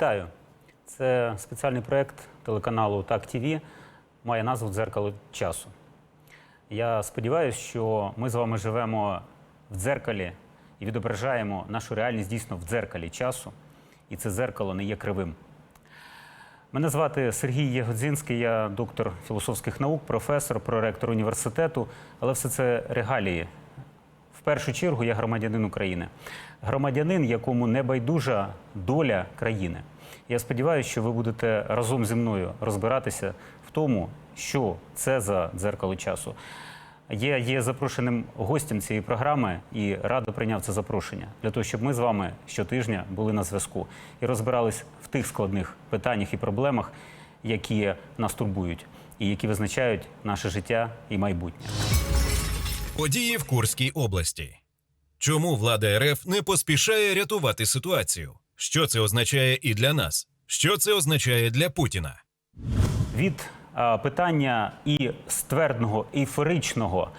Вітаю! Це спеціальний проєкт телеканалу Так ТВ має назву Дзеркало часу. Я сподіваюся, що ми з вами живемо в дзеркалі і відображаємо нашу реальність дійсно в дзеркалі часу, і це дзеркало не є кривим. Мене звати Сергій Єгодзінський, я доктор філософських наук, професор, проректор університету, але все це регалії. В першу чергу я громадянин України, громадянин, якому не байдужа доля країни. Я сподіваюся, що ви будете разом зі мною розбиратися в тому, що це за дзеркало часу. Я є запрошеним гостем цієї програми і радо прийняв це запрошення для того, щоб ми з вами щотижня були на зв'язку і розбирались в тих складних питаннях і проблемах, які нас турбують і які визначають наше життя і майбутнє. Події в Курській області. Чому влада РФ не поспішає рятувати ситуацію? Що це означає і для нас? Що це означає для Путіна? Від а, питання і ствердного ейфоричного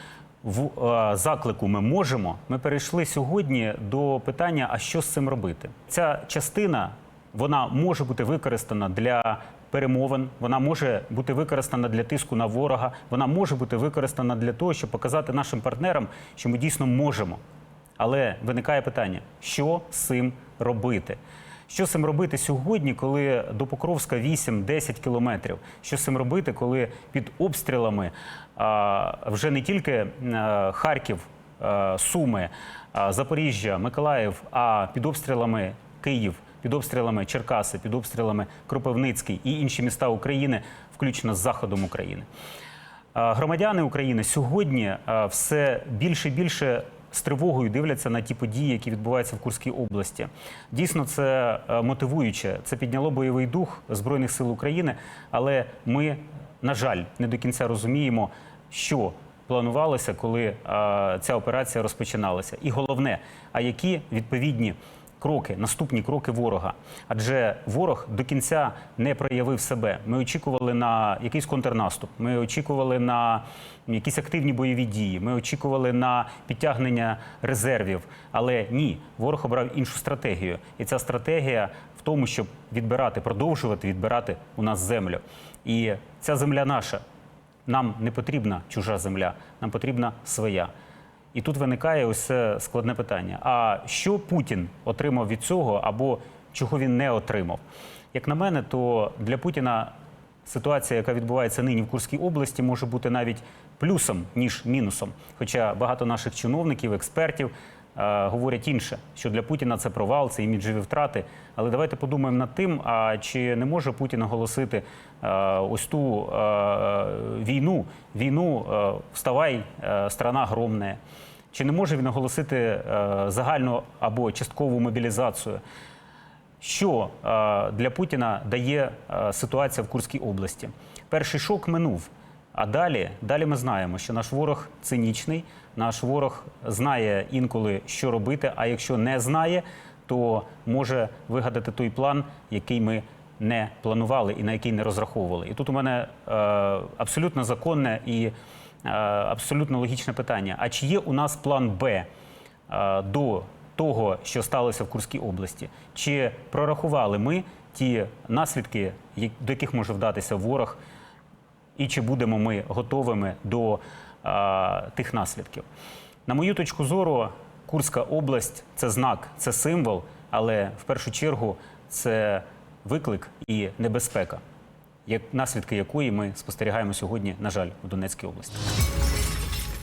в а, заклику ми можемо. Ми перейшли сьогодні до питання: а що з цим робити? Ця частина вона може бути використана для перемовин, вона може бути використана для тиску на ворога, вона може бути використана для того, щоб показати нашим партнерам, що ми дійсно можемо. Але виникає питання, що з цим робити? Що з цим робити сьогодні, коли до Покровська 8-10 кілометрів? Що з цим робити, коли під обстрілами а, вже не тільки а, Харків, а, Суми, а, Запоріжжя, Миколаїв, а під обстрілами Київ, під обстрілами Черкаси, під обстрілами Кропивницький і інші міста України, включно з заходом України? Громадяни України сьогодні все більше і більше з тривогою дивляться на ті події, які відбуваються в Курській області. Дійсно, це е, мотивуюче. Це підняло бойовий дух Збройних сил України, але ми, на жаль, не до кінця розуміємо, що планувалося, коли е, ця операція розпочиналася. І головне, а які відповідні кроки, наступні кроки ворога. Адже ворог до кінця не проявив себе. Ми очікували на якийсь контрнаступ. Ми очікували на якісь активні бойові дії. Ми очікували на підтягнення резервів. Але ні, ворог обрав іншу стратегію. І ця стратегія в тому, щоб відбирати, продовжувати відбирати у нас землю. І ця земля наша. Нам не потрібна чужа земля, нам потрібна своя. І тут виникає ось складне питання: а що Путін отримав від цього, або чого він не отримав? Як на мене, то для Путіна ситуація, яка відбувається нині в Курській області, може бути навіть плюсом ніж мінусом. Хоча багато наших чиновників, експертів говорять інше, що для Путіна це провал, це іміджеві втрати. Але давайте подумаємо над тим, а чи не може Путін оголосити е, ось ту е, війну, війну е, вставай, е, страна громне. Чи не може він оголосити е, загальну або часткову мобілізацію? Що е, для Путіна дає е, ситуація в Курській області? Перший шок минув. А далі, далі ми знаємо, що наш ворог цинічний, наш ворог знає інколи, що робити. А якщо не знає, то може вигадати той план, який ми не планували і на який не розраховували. І тут у мене е, абсолютно законне і е, абсолютно логічне питання: а чи є у нас план Б е, до того, що сталося в Курській області? Чи прорахували ми ті наслідки, до яких може вдатися ворог? І чи будемо ми готовими до а, тих наслідків. На мою точку зору, Курська область це знак, це символ, але в першу чергу це виклик і небезпека, як наслідки якої ми спостерігаємо сьогодні, на жаль, в Донецькій області.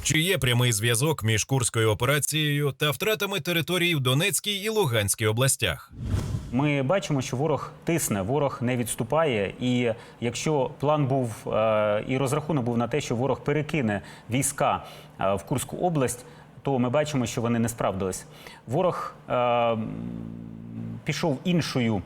Чи є прямий зв'язок між Курською операцією та втратами територій в Донецькій і Луганській областях? Ми бачимо, що ворог тисне, ворог не відступає. І якщо план був е, і розрахунок був на те, що ворог перекине війська е, в Курську область, то ми бачимо, що вони не справдились. Ворог е, пішов іншою,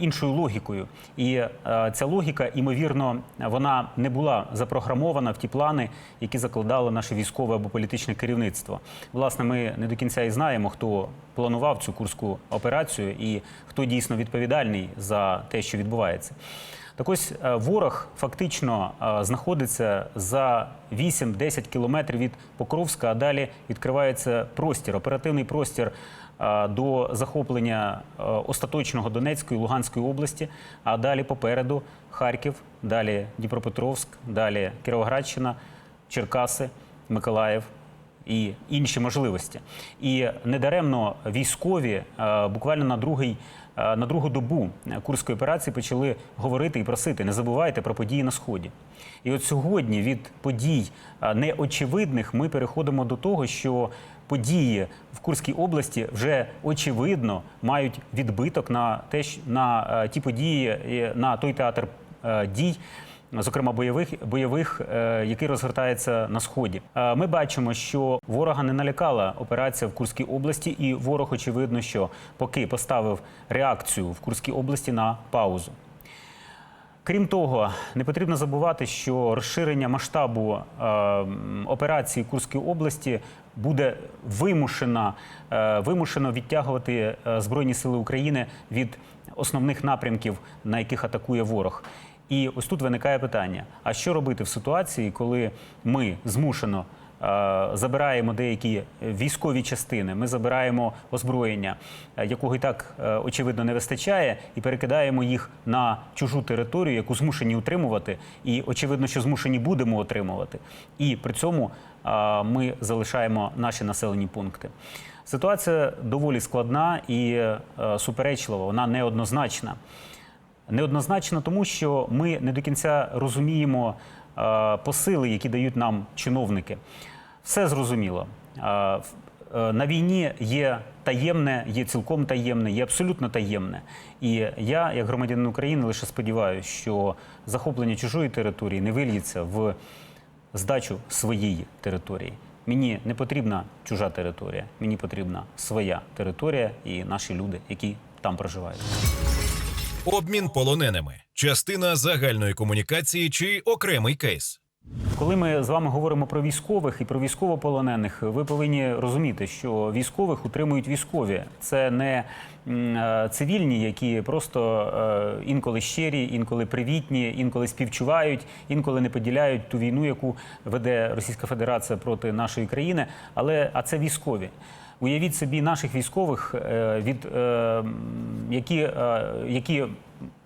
іншою логікою, і е, ця логіка, ймовірно, вона не була запрограмована в ті плани, які закладало наше військове або політичне керівництво. Власне, ми не до кінця і знаємо, хто планував цю курську операцію і хто дійсно відповідальний за те, що відбувається. Так ось е, ворог фактично е, знаходиться за 8-10 кілометрів від Покровська, а далі відкривається простір, оперативний простір е, до захоплення е, остаточного Донецької і Луганської області, а далі попереду Харків, далі Дніпропетровськ, далі Кіровоградщина, Черкаси, Миколаїв і інші можливості. І недаремно військові е, буквально на другий. е, На другу добу курської операції почали говорити і просити: не забувайте про події на сході. І от сьогодні від подій е, неочевидних ми переходимо до того, що події в Курській області вже очевидно мають відбиток на те, на е, ті події, е, на той театр е, дій, зокрема бойових, бойових який розгортається на сході. Ми бачимо, що ворога не налякала операція в Курській області, і ворог, очевидно, що поки поставив реакцію в Курській області на паузу. Крім того, не потрібно забувати, що розширення масштабу е, операції Курської області буде вимушено, е, вимушено відтягувати е, Збройні сили України від основних напрямків, на яких атакує ворог. І ось тут виникає питання: а що робити в ситуації, коли ми змушено забираємо деякі військові частини, ми забираємо озброєння, е, якого і так е, очевидно не вистачає, і перекидаємо їх на чужу територію, яку змушені утримувати, і очевидно, що змушені будемо отримувати. І при цьому е, ми залишаємо наші населені пункти. Ситуація доволі складна і е, суперечлива, вона неоднозначна. Неоднозначно тому, що ми не до кінця розуміємо е, посили, які дають нам чиновники. Все зрозуміло. Е, на війні є таємне, є цілком таємне, є абсолютно таємне. І я, як громадянин України, лише сподіваюся, що захоплення чужої території не вильється в здачу своєї території. Мені не потрібна чужа територія, мені потрібна своя територія і наші люди, які там проживають. Обмін полоненими частина загальної комунікації чи окремий кейс. Коли ми з вами говоримо про військових і про військовополонених, ви повинні розуміти, що військових утримують військові. Це не е, цивільні, які просто е, інколи щирі, інколи привітні, інколи співчувають, інколи не поділяють ту війну, яку веде Російська Федерація проти нашої країни. Але а це військові. Уявіть собі наших військових, е, від які, які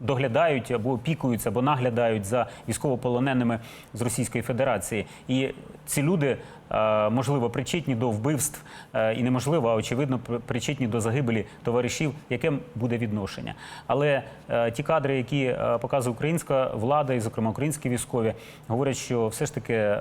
доглядають або опікуються, або наглядають за військовополоненими з Російської Федерації. І ці люди, е, можливо, причетні до вбивств, е, і неможливо, а очевидно, причетні до загибелі товаришів, яке буде відношення. Але е, ті кадри, які показує українська влада, і, зокрема, українські військові, говорять, що все ж таки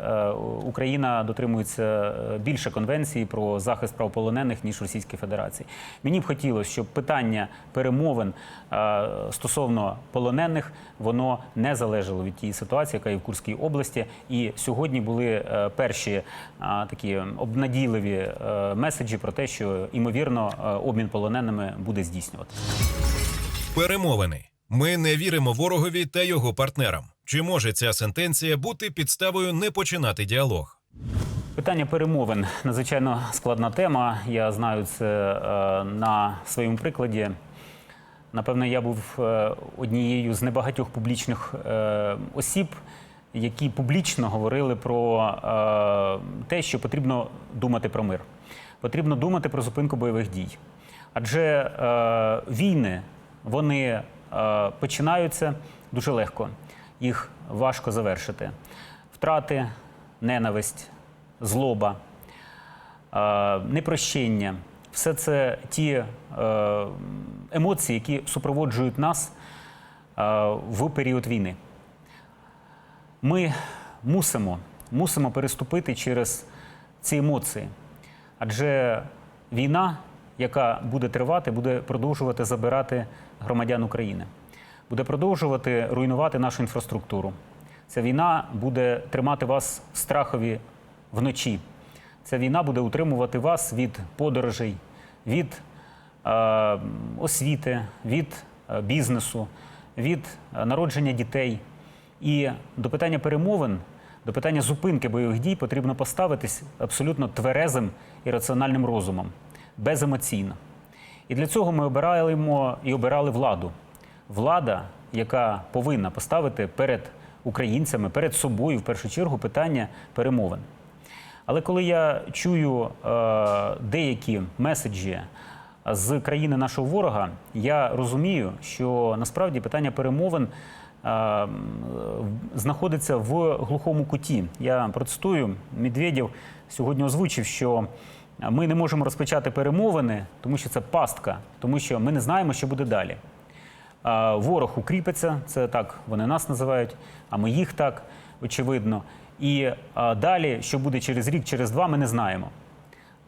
Україна дотримується більше конвенції про захист прав полонених, ніж Російській Федерації. Мені б хотілося, щоб питання перемовин е, стосовно полонених воно не залежало від тієї ситуації, яка є в Курській області. І сьогодні були е, перші е, такі обнадійливі е, меседжі про те, що ймовірно обмін полоненими буде здійснюватися. Перемовини. Ми не віримо ворогові та його партнерам. Чи може ця сентенція бути підставою не починати діалог? Питання перемовин надзвичайно складна тема. Я знаю це на своєму прикладі. Напевно, я був е, однією з небагатьох публічних е, осіб, які публічно говорили про е, те, що потрібно думати про мир. Потрібно думати про зупинку бойових дій. Адже війни вони починаються дуже легко, їх важко завершити. Втрати, ненависть, злоба, непрощення все це ті емоції, які супроводжують нас е, в період війни. Ми мусимо, мусимо переступити через ці емоції. Адже війна, яка буде тривати, буде продовжувати забирати громадян України, буде продовжувати руйнувати нашу інфраструктуру. Ця війна буде тримати вас страхові вночі. Ця війна буде утримувати вас від подорожей, від освіти, від е, бізнесу, від е, народження дітей. І до питання перемовин, до питання зупинки бойових дій потрібно поставитись абсолютно тверезим і раціональним розумом, беземоційно. І для цього ми обираємо і обирали владу. влада, яка повинна поставити перед українцями, перед собою в першу чергу питання перемовин. Але коли я чую е, деякі меседжі з країни нашого ворога, я розумію, що насправді питання перемовин е, знаходиться в глухому куті. Я процитую, Медведєв сьогодні озвучив, що ми не можемо розпочати перемовини, тому що це пастка, тому що ми не знаємо, що буде далі. А, Ворог укріпиться, це так вони нас називають, а ми їх так, очевидно. І а, далі, що буде через рік, через два, ми не знаємо.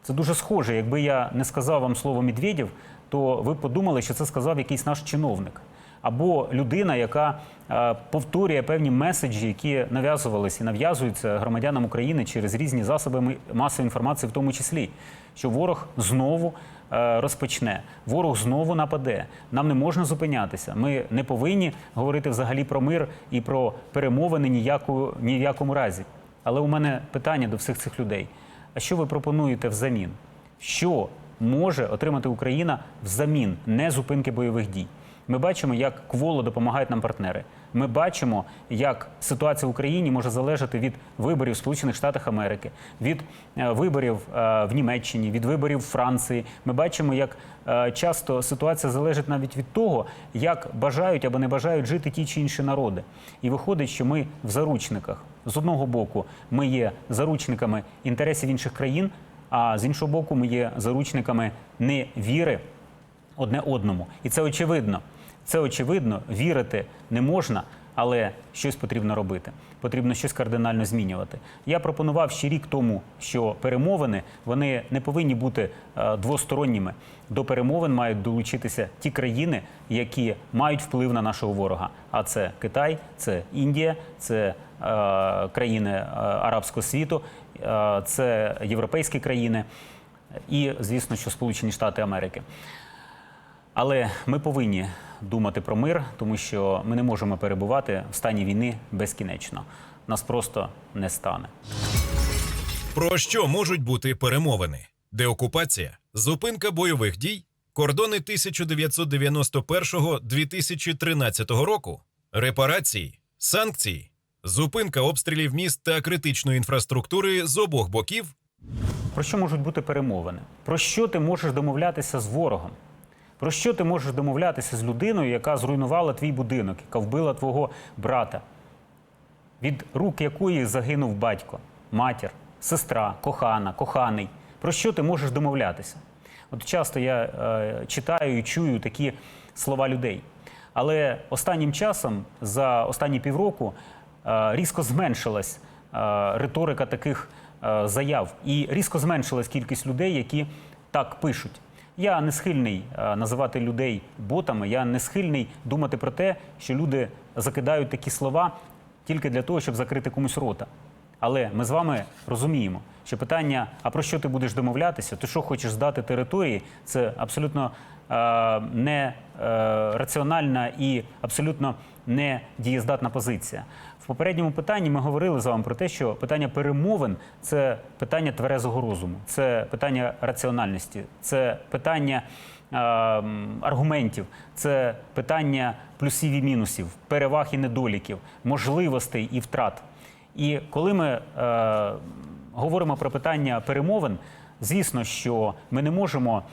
Це дуже схоже. Якби я не сказав вам слово Медведєв, то ви подумали, що це сказав якийсь наш чиновник. Або людина, яка е, повторює певні меседжі, які нав'язувалися і нав'язуються громадянам України через різні засоби масової інформації, в тому числі, що ворог знову е, розпочне, ворог знову нападе. Нам не можна зупинятися. Ми не повинні говорити взагалі про мир і про перемовини ніяку, ні в якому разі. Але у мене питання до всіх цих людей. А що ви пропонуєте взамін? Що може отримати Україна взамін не зупинки бойових дій? Ми бачимо, як кволо допомагають нам партнери. Ми бачимо, як ситуація в Україні може залежати від виборів в Сполучених Штатах Америки, від е, виборів е, в Німеччині, від виборів в Франції. Ми бачимо, як е, часто ситуація залежить навіть від того, як бажають або не бажають жити ті чи інші народи. І виходить, що ми в заручниках. З одного боку, ми є заручниками інтересів інших країн, а з іншого боку, ми є заручниками невіри одне одному. І це очевидно. Це очевидно, вірити не можна, але щось потрібно робити. Потрібно щось кардинально змінювати. Я пропонував ще рік тому, що перемовини вони не повинні бути е, двосторонніми. До перемовин мають долучитися ті країни, які мають вплив на нашого ворога. А це Китай, це Індія, це е, країни е, арабського світу, е, це європейські країни і, звісно, що Сполучені Штати Америки. Але ми повинні думати про мир, тому що ми не можемо перебувати в стані війни безкінечно. Нас просто не стане. Про що можуть бути перемовини? Деокупація, зупинка бойових дій, кордони 1991-2013 року, репарації, санкції, зупинка обстрілів міст та критичної інфраструктури з обох боків. Про що можуть бути перемовини? Про що ти можеш домовлятися з ворогом? Про що ти можеш домовлятися з людиною, яка зруйнувала твій будинок, яка вбила твого брата, від рук якої загинув батько, матір, сестра, кохана, коханий? Про що ти можеш домовлятися? От часто я е, читаю і чую такі слова людей. Але останнім часом, за останні півроку, е, різко зменшилась е, риторика таких е, заяв, і різко зменшилась кількість людей, які так пишуть. Я не схильний е, називати людей ботами. Я не схильний думати про те, що люди закидають такі слова тільки для того, щоб закрити комусь рота. Але ми з вами розуміємо, що питання, а про що ти будеш домовлятися, ти що хочеш здати території, це абсолютно е, не е, раціональна і абсолютно не дієздатна позиція. Попередньому питанні ми говорили з вами про те, що питання перемовин це питання тверезого розуму, це питання раціональності, це питання е, аргументів, це питання плюсів і мінусів, переваг і недоліків, можливостей і втрат. І коли ми е, говоримо про питання перемовин, звісно, що ми не можемо.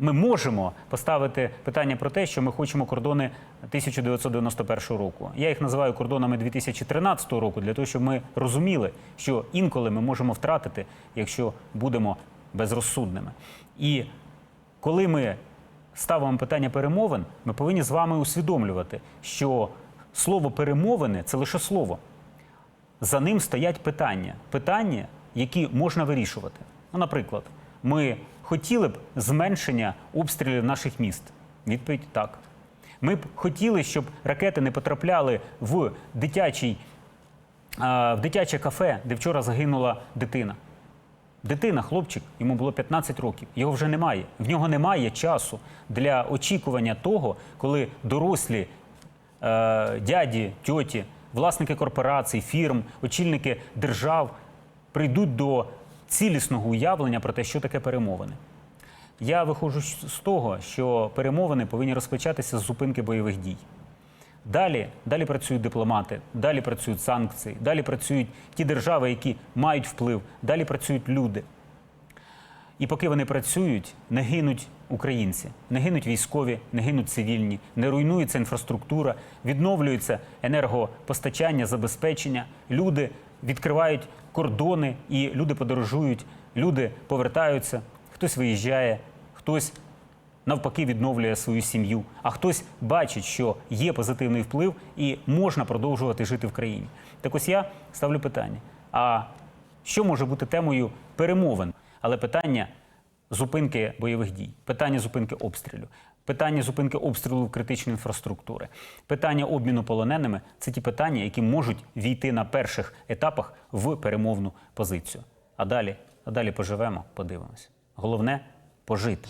Ми можемо поставити питання про те, що ми хочемо кордони 1991 року. Я їх називаю кордонами 2013 року, для того, щоб ми розуміли, що інколи ми можемо втратити, якщо будемо безрозсудними. І коли ми ставимо питання перемовин, ми повинні з вами усвідомлювати, що слово перемовини це лише слово. За ним стоять питання. Питання, які можна вирішувати. Ну, наприклад, ми хотіли б зменшення обстрілів наших міст. Відповідь так. Ми б хотіли, щоб ракети не потрапляли в дитячий, в дитяче кафе, де вчора загинула дитина. Дитина, хлопчик, йому було 15 років. Його вже немає. В нього немає часу для очікування того, коли дорослі е, дяді, тьоті, власники корпорацій, фірм, очільники держав прийдуть до цілісного уявлення про те, що таке перемовини. Я виходжу з того, що перемовини повинні розпочатися з зупинки бойових дій. Далі, далі працюють дипломати, далі працюють санкції, далі працюють ті держави, які мають вплив, далі працюють люди. І поки вони працюють, не гинуть українці, не гинуть військові, не гинуть цивільні, не руйнується інфраструктура, відновлюється енергопостачання, забезпечення. Люди відкривають кордони і люди подорожують, люди повертаються, хтось виїжджає, хтось навпаки відновлює свою сім'ю, а хтось бачить, що є позитивний вплив і можна продовжувати жити в країні. Так ось я ставлю питання: а що може бути темою перемовин? Але питання зупинки бойових дій, питання зупинки обстрілю, питання зупинки обстрілу критичної інфраструктури, питання обміну полоненими це ті питання, які можуть війти на перших етапах в перемовну позицію. А далі, а далі поживемо, подивимося. Головне пожити.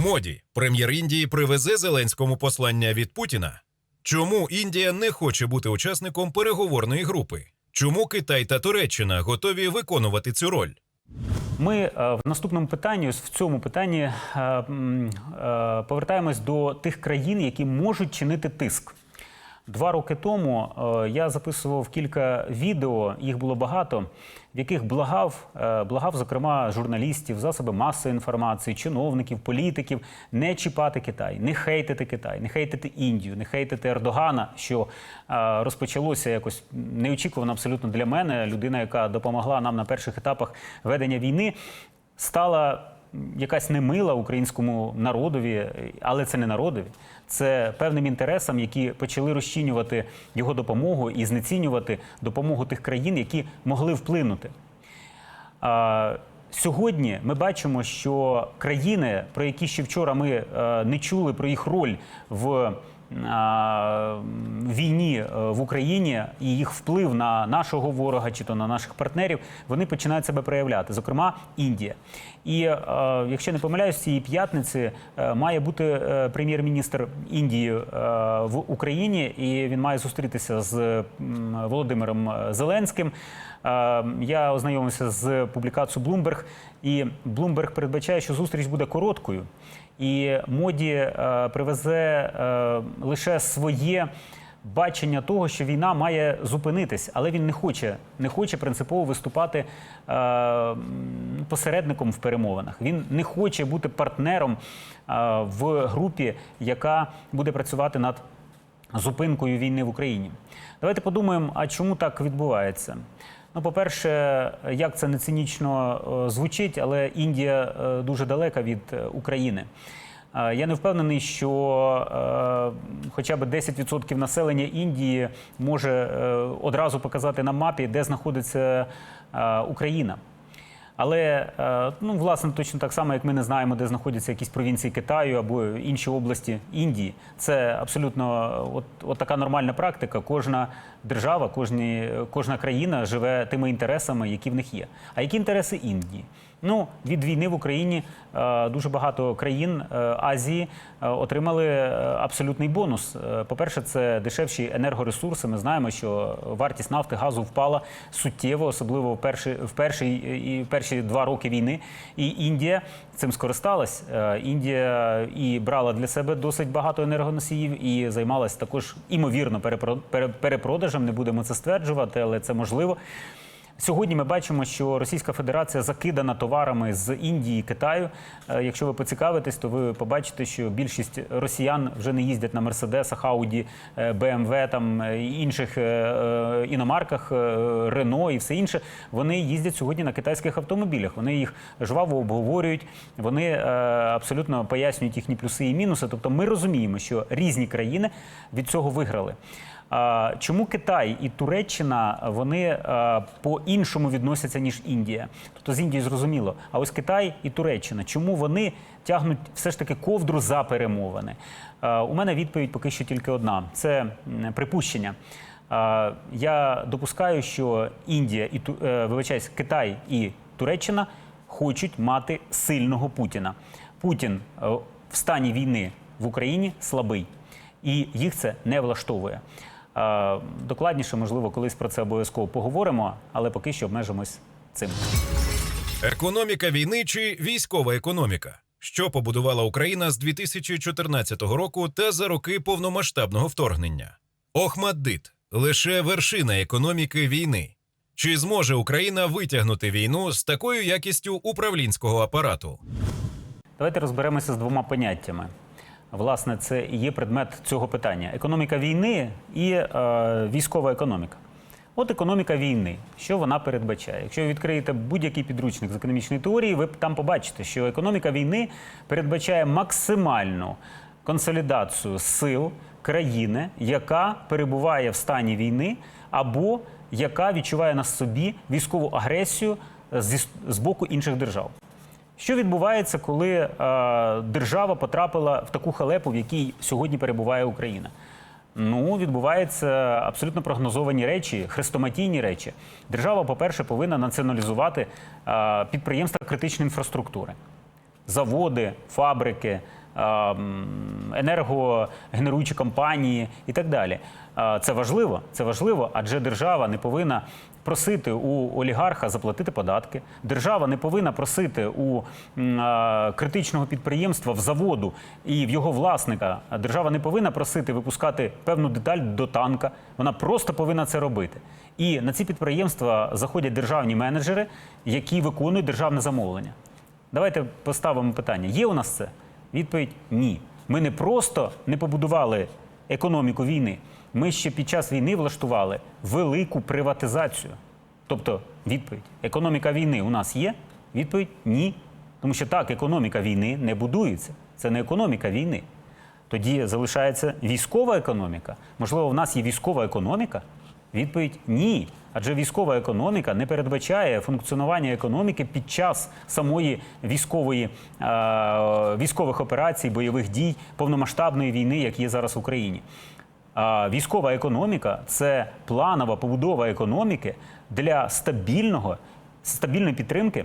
Моді, прем'єр Індії, привезе Зеленському послання від Путіна. Чому Індія не хоче бути учасником переговорної групи? Чому Китай та Туреччина готові виконувати цю роль? Ми е, в наступному питанні, в цьому питанні, е, е, повертаємось до тих країн, які можуть чинити тиск. Два роки тому е, я записував кілька відео, їх було багато, в яких благав, е, благав, зокрема, журналістів, засоби масової інформації, чиновників, політиків не чіпати Китай, не хейтити Китай, не хейтити Індію, не хейтити Ердогана, що е, розпочалося якось неочікувано абсолютно для мене. Людина, яка допомогла нам на перших етапах ведення війни, стала якась немила українському народові, але це не народові. Це певним інтересам, які почали розчинювати його допомогу і знецінювати допомогу тих країн, які могли вплинути. Сьогодні ми бачимо, що країни, про які ще вчора ми е, не чули про їх роль в війні е, в Україні і їх вплив на нашого ворога чи то на наших партнерів, вони починають себе проявляти, зокрема Індія. І е, якщо не помиляюсь, цієї п'ятниці е, має бути прем'єр-міністр Індії в Україні, і він має зустрітися з Володимиром Зеленським. Я ознайомився з публікацією Bloomberg, і Bloomberg передбачає, що зустріч буде короткою, і моді е, привезе е, лише своє. Бачення того, що війна має зупинитись, але він не хоче, не хоче принципово виступати е, посередником в перемовинах. Він не хоче бути партнером в групі, яка буде працювати над зупинкою війни в Україні. Давайте подумаємо, а чому так відбувається? Ну, по-перше, як це не цинічно е, звучить, але Індія е, дуже далека від е, України. Я не впевнений, що хоча б 10% населення Індії може одразу показати на мапі, де знаходиться Україна. Але е, ну, власне точно так само, як ми не знаємо, де знаходяться якісь провінції Китаю або інші області Індії. Це абсолютно е, от, от така нормальна практика. Кожна держава, кожні, кожна країна живе тими інтересами, які в них є. А які інтереси Індії? Ну, від війни в Україні е, дуже багато країн е, Азії е, отримали абсолютний бонус. Е, По-перше, це дешевші енергоресурси. Ми знаємо, що вартість нафти газу впала суттєво, особливо в перші, в перші, і в перші два роки війни. І Індія цим скористалась. Індія і брала для себе досить багато енергоносіїв і займалась також імовірно перепро- перепродажем. Не будемо це стверджувати, але це можливо. Сьогодні ми бачимо, що Російська Федерація закидана товарами з Індії Китаю. Е, Якщо ви поцікавитесь, то ви побачите, що більшість росіян вже не їздять на Мерседесах, Ауді, е, БМВ там е, інших іномарках, Рено і все інше. Вони їздять сьогодні на китайських автомобілях. Вони їх жваво обговорюють, вони абсолютно пояснюють їхні плюси і мінуси. Тобто, ми розуміємо, що різні країни від цього виграли. Чому Китай і Туреччина вони по-іншому відносяться ніж Індія? Тобто з Індією зрозуміло. А ось Китай і Туреччина, чому вони тягнуть все ж таки ковдру за перемовини? У мене відповідь поки що тільки одна: це припущення. Я допускаю, що Індія і е, вибачаюсь, Китай і Туреччина хочуть мати сильного Путіна. Путін е, в стані війни в Україні слабий, і їх це не влаштовує. Е, Докладніше, можливо, колись про це обов'язково поговоримо, але поки що обмежимось цим. Економіка війни чи військова економіка? Що побудувала Україна з 2014 року та за роки повномасштабного вторгнення? Охмаддит лише вершина економіки війни. Чи зможе Україна витягнути війну з такою якістю управлінського апарату? Давайте розберемося з двома поняттями. Власне, це і є предмет цього питання: економіка війни і е, військова економіка. От економіка війни, що вона передбачає? Якщо ви відкриєте будь-який підручник з економічної теорії, ви там побачите, що економіка війни передбачає максимальну консолідацію сил країни, яка перебуває в стані війни, або яка відчуває на собі військову агресію зі- з боку інших держав. Що відбувається, коли е, держава потрапила в таку халепу, в якій сьогодні перебуває Україна? Ну, відбуваються абсолютно прогнозовані речі, хрестоматійні речі. Держава, по-перше, повинна націоналізувати е, підприємства критичної інфраструктури, заводи, фабрики, е, енергогенеруючі компанії і так далі. Е, Це важливо, це важливо, адже держава не повинна просити у олігарха заплатити податки. Держава не повинна просити у критичного підприємства в заводу і в його власника. Держава не повинна просити випускати певну деталь до танка. Вона просто повинна це робити. І на ці підприємства заходять державні менеджери, які виконують державне замовлення. Давайте поставимо питання: є у нас це? Відповідь ні. Ми не просто не побудували економіку війни, ми ще під час війни влаштували велику приватизацію. Тобто, відповідь: економіка війни у нас є? Відповідь ні. Тому що так, економіка війни не будується. Це не економіка війни. Тоді залишається військова економіка. Можливо, в нас є військова економіка? Відповідь ні. Адже військова економіка не передбачає функціонування економіки під час самої військової е, військових операцій, бойових дій, повномасштабної війни, як є зараз в Україні. Військова економіка це планова побудова економіки для стабільного стабільної підтримки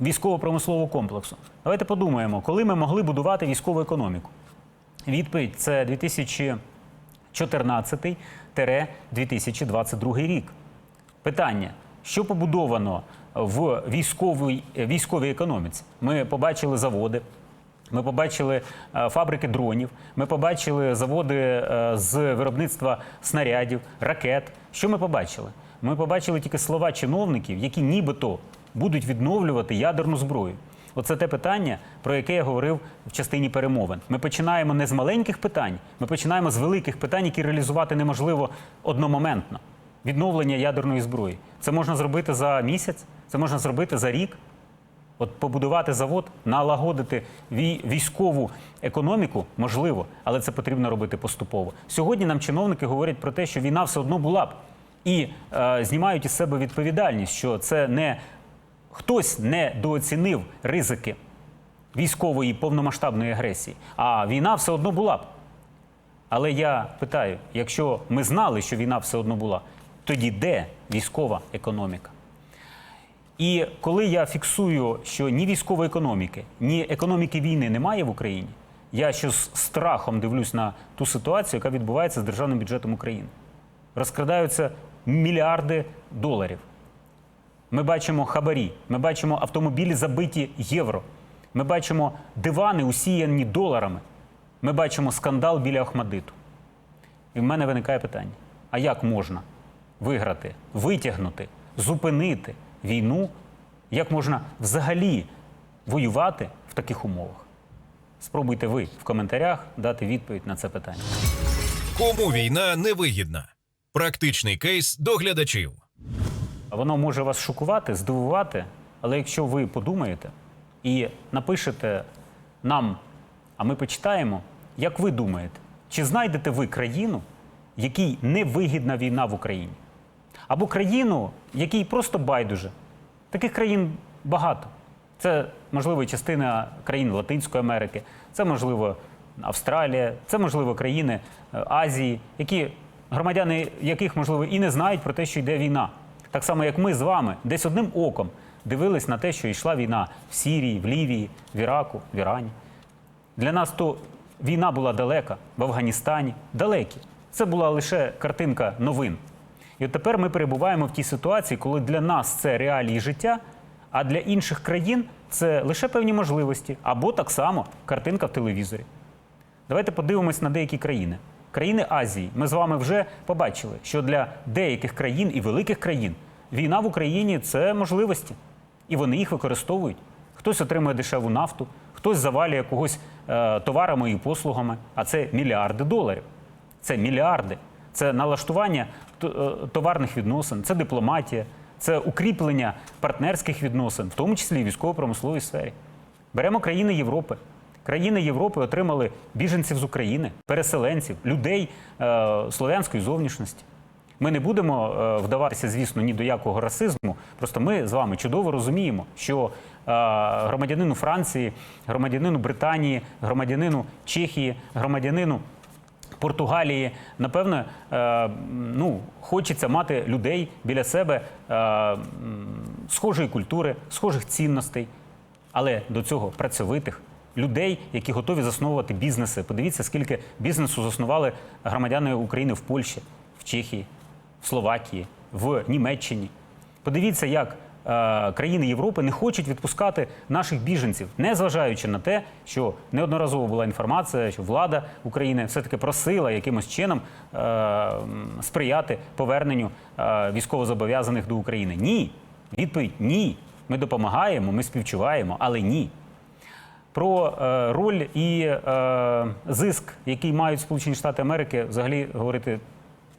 військово-промислового комплексу. Давайте подумаємо, коли ми могли будувати військову економіку. Відповідь це 2014-2022 рік. Питання: що побудовано в військовій, військовій економіці? Ми побачили заводи. Ми побачили е, фабрики дронів, ми побачили заводи е, з виробництва снарядів, ракет. Що ми побачили? Ми побачили тільки слова чиновників, які нібито будуть відновлювати ядерну зброю. Оце те питання, про яке я говорив в частині перемовин. Ми починаємо не з маленьких питань, ми починаємо з великих питань, які реалізувати неможливо одномоментно. Відновлення ядерної зброї. Це можна зробити за місяць, це можна зробити за рік. От побудувати завод, налагодити вій- військову економіку можливо, але це потрібно робити поступово. Сьогодні нам чиновники говорять про те, що війна все одно була б, і е, знімають із себе відповідальність, що це не хтось недооцінив ризики військової повномасштабної агресії, а війна все одно була б. Але я питаю: якщо ми знали, що війна все одно була, тоді де військова економіка? І коли я фіксую, що ні військової економіки, ні економіки війни немає в Україні, я ще з страхом дивлюсь на ту ситуацію, яка відбувається з державним бюджетом України. Розкрадаються мільярди доларів. Ми бачимо хабарі, ми бачимо автомобілі забиті євро. Ми бачимо дивани, усіяні доларами. Ми бачимо скандал біля Охмадиту. І в мене виникає питання: а як можна виграти, витягнути, зупинити війну? Як можна взагалі воювати в таких умовах? Спробуйте ви в коментарях дати відповідь на це питання. Кому війна невигідна? Практичний кейс до глядачів. Воно може вас шокувати, здивувати, але якщо ви подумаєте і напишете нам, а ми почитаємо, як ви думаєте, чи знайдете ви країну, якій невигідна війна в Україні? Або країну, якій просто байдуже. Таких країн багато. Це, можливо, частина країн Латинської Америки, це, можливо, Австралія, це, можливо, країни е, Азії, які, громадяни яких, можливо, і не знають про те, що йде війна. Так само, як ми з вами десь одним оком дивились на те, що йшла війна в Сірії, в Лівії, в Іраку, в Ірані. Для нас то війна була далека, в Афганістані, далекі. Це була лише картинка новин. І от тепер ми перебуваємо в тій ситуації, коли для нас це реалії життя, А для інших країн це лише певні можливості або так само картинка в телевізорі. Давайте подивимось на деякі країни. Країни Азії. Ми з вами вже побачили, що для деяких країн і великих країн війна в Україні це можливості. І вони їх використовують. Хтось отримує дешеву нафту, хтось завалює когось е, товарами і послугами, а це мільярди доларів. Це мільярди. Це налаштування товарних відносин, це дипломатія, це укріплення партнерських відносин, в тому числі і військово-промисловій сфері. Беремо країни Європи. Країни Європи отримали біженців з України, переселенців, людей е, слов'янської зовнішності. Ми не будемо е, вдаватися, звісно, ні до якого расизму. Просто ми з вами чудово розуміємо, що е, громадянину Франції, громадянину Британії, громадянину Чехії, громадянину Португалії, напевно, е, ну, хочеться мати людей біля себе е, схожої культури, схожих цінностей, але до цього працьовитих людей, які готові засновувати бізнеси. Подивіться, скільки бізнесу заснували громадяни України в Польщі, в Чехії, в Словакії, в Німеччині. Подивіться, як країни Європи не хочуть відпускати наших біженців, не зважаючи на те, що неодноразово була інформація, що влада України все-таки просила якимось чином е, сприяти поверненню е, військовозобов'язаних до України. Ні. Відповідь ні. Ми допомагаємо, ми співчуваємо, але ні. Про е, роль і е, зиск, який мають Сполучені Штати Америки, взагалі говорити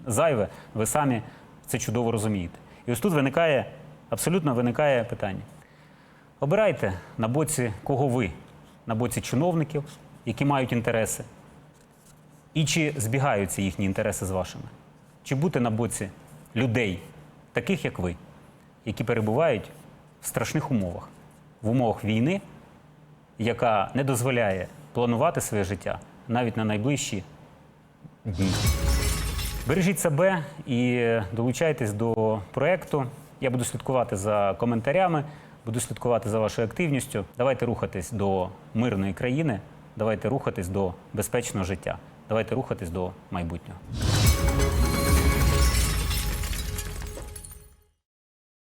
зайве. Ви самі це чудово розумієте. І ось тут виникає абсолютно виникає питання. Обирайте на боці кого ви, на боці чиновників, які мають інтереси, і чи збігаються їхні інтереси з вашими, чи бути на боці людей, таких як ви, які перебувають в страшних умовах, в умовах війни, яка не дозволяє планувати своє життя навіть на найближчі дні. Бережіть себе і долучайтесь до проекту. Я буду слідкувати за коментарями, буду слідкувати за вашою активністю. Давайте рухатись до мирної країни, давайте рухатись до безпечного життя, давайте рухатись до майбутнього.